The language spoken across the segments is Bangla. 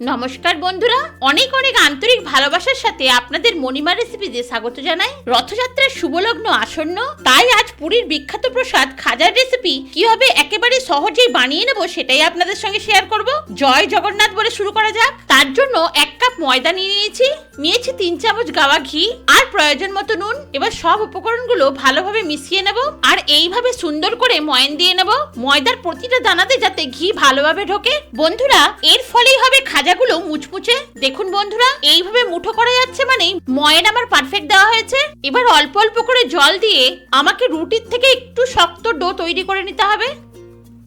নমস্কার বন্ধুরা, অনেক অনেক আন্তরিক ভালোবাসার সাথে আপনাদের মণিমা রেসিপিতে স্বাগত জানাই। রথযাত্রার শুভলগ্ন আসন্ন, তাই আজ পুরীর বিখ্যাত প্রসাদ খাজার রেসিপি কীভাবে একেবারে সহজেই বানিয়ে নেব সেটাই আপনাদের সঙ্গে শেয়ার করব। জয় জগন্নাথ বলে শুরু করা যাক। তার জন্য এক কাপ ময়দা নিয়ে নিয়েছি নিয়েছি তিন চামচ গাওয়া ঘি আর প্রয়োজন মতো নুন। এবার সব উপকরণগুলো ভালোভাবে মিশিয়ে নেব আর এইভাবে সুন্দর করে ময়ন দিয়ে নেব। ময়দার প্রতিটা দানাতে যাতে ঘি ভালোভাবে ঢোকে। বন্ধুরা, এর ফলেই হবে খাজাগুলো মুচমুচে। দেখুন বন্ধুরা, এইভাবে মুঠো করা যাচ্ছে মানে ময়ন আমার পারফেক্ট দেওয়া হয়েছে। এবার অল্প অল্প করে জল দিয়ে আমাকে রুটির থেকে একটু শক্ত ডো তৈরি করে নিতে হবে।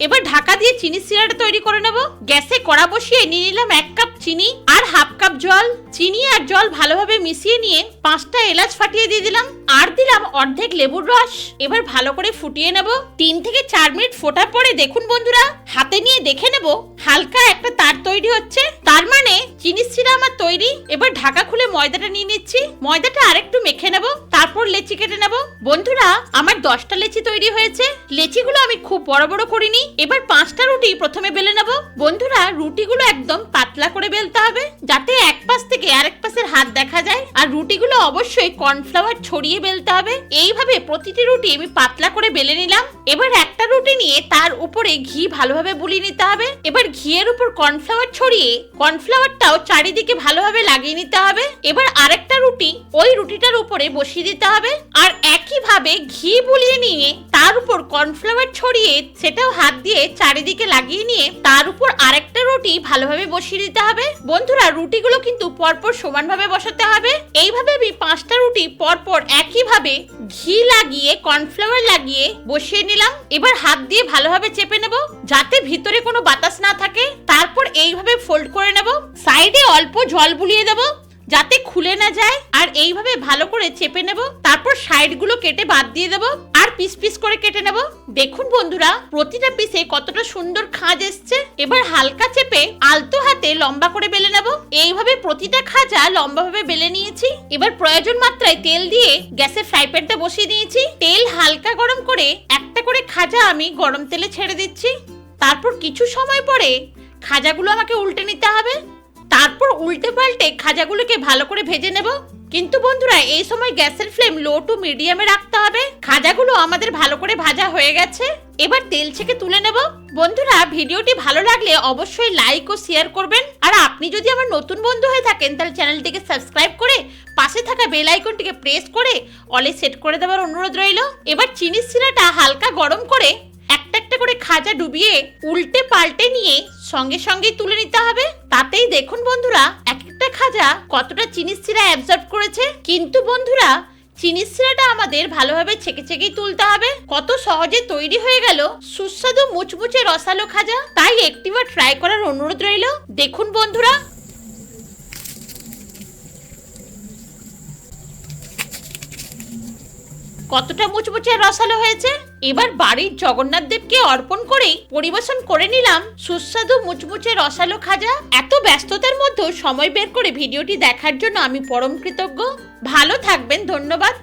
এবার ঢাকা দিয়ে চিনি সিরাটা তৈরি করে নেব। গ্যাসে কড়া বসিয়ে নিয়ে নিলাম এক কাপ চিনি আর হাফ কাপ জল। চিনি আর জল ভালোভাবে মিশিয়ে নিয়ে পাঁচটা এলাচ ফাটিয়ে দিয়ে দিলাম। আর দিলাম অর্ধেক লেবুর রস। এবার ভালো করে ফুটিয়ে নেব। তিন থেকে চার মিনিট ফোটার পরে দেখুন বন্ধুরা, হাতে নিয়ে দেখে নেব হালকা একটা তার তৈরি হচ্ছে। তার মানে চিনি সিরা আমার তৈরি। এবার ঢাকা ময়দাটা নিয়ে নিচ্ছি। ময়দাটা আরেকটু মেখে নেব, তারপর লেচি কেটে নেব। বন্ধুরা, আমার দশটা লেচি তৈরি হয়েছে। লেচিগুলো আমি খুব বড় বড় করিনি। এবার পাঁচটা রুটি প্রথমে বেলে নেব। বন্ধুরা, রুটিগুলো একদম পাতলা করে বেলতে হবে, যাতে এক পাশ থেকে আরেক পাশের হাত দেখা যায়। আর রুটিগুলো অবশ্যই কর্নফ্লাওয়ার ছড়িয়ে বেলতে হবে। এইভাবে প্রতিটি রুটি আমি পাতলা করে বেলে নিলাম। এবার একটা রুটি নিয়ে তার উপরে ঘি ভালোভাবে বুলিয়ে নিতে হবে। এবার ঘিয়ের উপর কর্নফ্লাওয়ার ছড়িয়ে কর্নফ্লাওয়ারটাও চারিদিকে ভালোভাবে লাগিয়ে নিতে হবে। এবার আরেকটা রুটি ওই রুটিটার উপরে বসিয়ে দিতে হবে। আর একইভাবে ঘি বুলিয়ে নিয়ে তার উপর কর্নফ্লাওয়ার ছড়িয়ে সেটাও হাত দিয়ে চারিদিকে লাগিয়ে নিয়ে তার উপর আরেকটা রুটি ভালোভাবে বসিয়ে দিতে হবে। বন্ধুরা, রুটিগুলো কিন্তু পরপর সমানভাবে বসাতে হবে। এইভাবে আমি পাঁচটা রুটি পরপর একইভাবে ঘি লাগিয়ে, কর্নফ্লাওয়ার লাগিয়ে বসিয়ে নিলাম। এবার হাত দিয়ে ভালোভাবে চেপে নেব যাতে ভিতরে কোনো বাতাস না থাকে। তারপর এইভাবে ফোল্ড করে নেব। সাইডে অল্প জল বুলিয়ে দেব। যাতে খুলে না যায়। আর এইভাবে ভালো করে চেপে নেব, তারপর সাইডগুলো কেটে বাদ দিয়ে দেব, আর পিস পিস করে কেটে নেব। দেখুন বন্ধুরা, প্রতিটা পিসে কতটা সুন্দর খাঁজ এসছে। এবার হালকা চেপে আলতো হাতে লম্বা করে বেলে নেব। এইভাবে প্রতিটা খাজা লম্বাভাবে বেলে নিয়েছি। এবার প্রয়োজন মাত্রায় তেল দিয়ে গ্যাসের ফ্রাই প্যানটা বসিয়ে দিয়েছি। তেল হালকা গরম করে একটা করে খাজা আমি গরম তেলে ছেড়ে দিচ্ছি। তারপর কিছু সময় পরে খাজাগুলো আমাকে উল্টে নিতে হবে। তারপর উল্টে পাল্টে খাজাগুলোকে ভালো করে ভেজে নেব। কিন্তু বন্ধুরা, এই সময় গ্যাসের ফ্লেম লো টু মিডিয়ামে রাখতে হবে। খাজাগুলো আমাদের ভালো করে ভাজা হয়ে গেছে। এবার তেল ছেঁকে তুলে নেব। বন্ধুরা, ভিডিওটি ভালো লাগলে অবশ্যই লাইক ও শেয়ার করবেন। আর আপনি যদি আমার নতুন বন্ধু হয়ে থাকেন, তাহলে চ্যানেলটিকে সাবস্ক্রাইব করে পাশে থাকা বেল আইকনটিকে প্রেস করে অলে সেট করে দেওয়ার অনুরোধ রইল। এবার চিনির সিরাটা হালকা গরম করে একটা একটা করে খাজা ডুবিয়ে উল্টে পাল্টে নিয়ে সঙ্গে সঙ্গেই তুলে নিতে হবে। তাতেই দেখুন বন্ধুরা এক একটা খাজা কতটা চিনির সিরা অ্যাবজর্ব করেছে। কিন্তু বন্ধুরা, চিনির সিরাটা আমাদের ভালোভাবে ছেঁকে ছেঁকেই তুলতে হবে। কত সহজে তৈরি হয়ে গেল সুস্বাদু মুচমুচে রসালো খাজা। তাই একটিবার ট্রাই করার অনুরোধ রইল। দেখুন বন্ধুরা। কতটা মুচমুচে রসালো হয়েছে? এবার বাড়ির জগন্নাথ দেবকে অর্পণ করেই পরিবেশন করে নিলাম সুস্বাদু মুচমুচে রসালো খাজা। এত ব্যস্ততার মধ্যেও সময় বের করে ভিডিওটি দেখার জন্য আমি পরম কৃতজ্ঞ। ভালো থাকবেন, ধন্যবাদ।